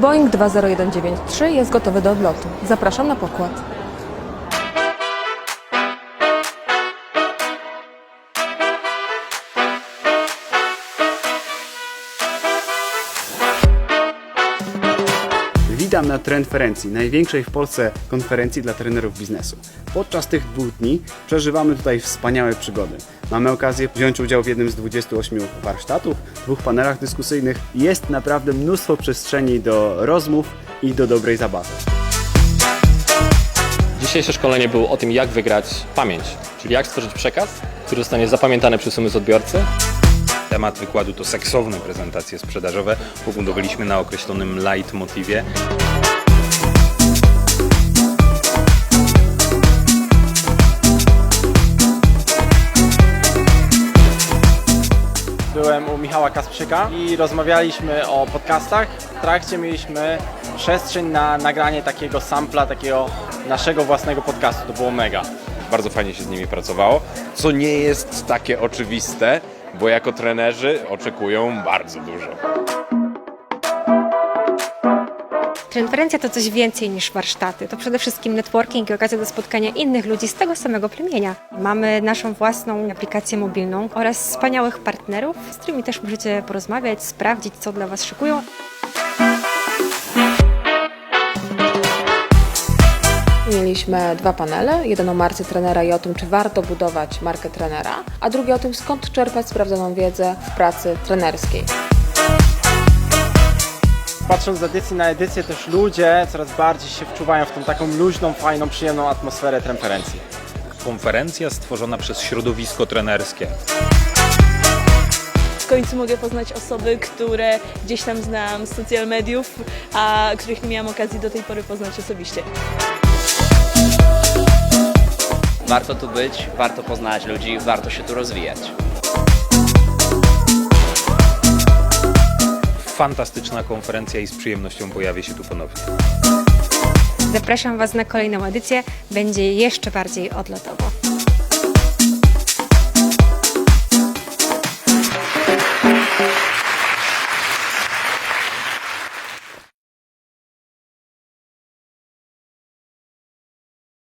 Boeing 20193 jest gotowy do odlotu. Zapraszam na pokład. Witam na Trendferencji, największej w Polsce konferencji dla trenerów biznesu. Podczas tych dwóch dni przeżywamy tutaj wspaniałe przygody. Mamy okazję wziąć udział w jednym z 28 warsztatów, dwóch panelach dyskusyjnych. Jest naprawdę mnóstwo przestrzeni do rozmów i do dobrej zabawy. Dzisiejsze szkolenie było o tym, jak wygrać pamięć, czyli jak stworzyć przekaz, który zostanie zapamiętany przez umysł odbiorcy. Temat wykładu to seksowne prezentacje sprzedażowe. Pobudowaliśmy na określonym light motywie. Byłem u Michała Kasprzyka i rozmawialiśmy o podcastach. W trakcie mieliśmy przestrzeń na nagranie takiego sampla, takiego naszego własnego podcastu. To było mega. Bardzo fajnie się z nimi pracowało, co nie jest takie oczywiste, bo jako trenerzy oczekują bardzo dużo. Konferencja to coś więcej niż warsztaty. To przede wszystkim networking i okazja do spotkania innych ludzi z tego samego plemienia. Mamy naszą własną aplikację mobilną oraz wspaniałych partnerów, z którymi też możecie porozmawiać, sprawdzić, co dla Was szykują. Mieliśmy dwa panele, jeden o marce trenera i o tym, czy warto budować markę trenera, a drugi o tym, skąd czerpać sprawdzoną wiedzę w pracy trenerskiej. Patrząc z edycji na edycję, też ludzie coraz bardziej się wczuwają w tą taką luźną, fajną, przyjemną atmosferę konferencji. Konferencja stworzona przez środowisko trenerskie. W końcu mogę poznać osoby, które gdzieś tam znam z social mediów, a których nie miałam okazji do tej pory poznać osobiście. Warto tu być, warto poznać ludzi, warto się tu rozwijać. Fantastyczna konferencja i z przyjemnością pojawię się tu ponownie. Zapraszam Was na kolejną edycję, będzie jeszcze bardziej odlotowo.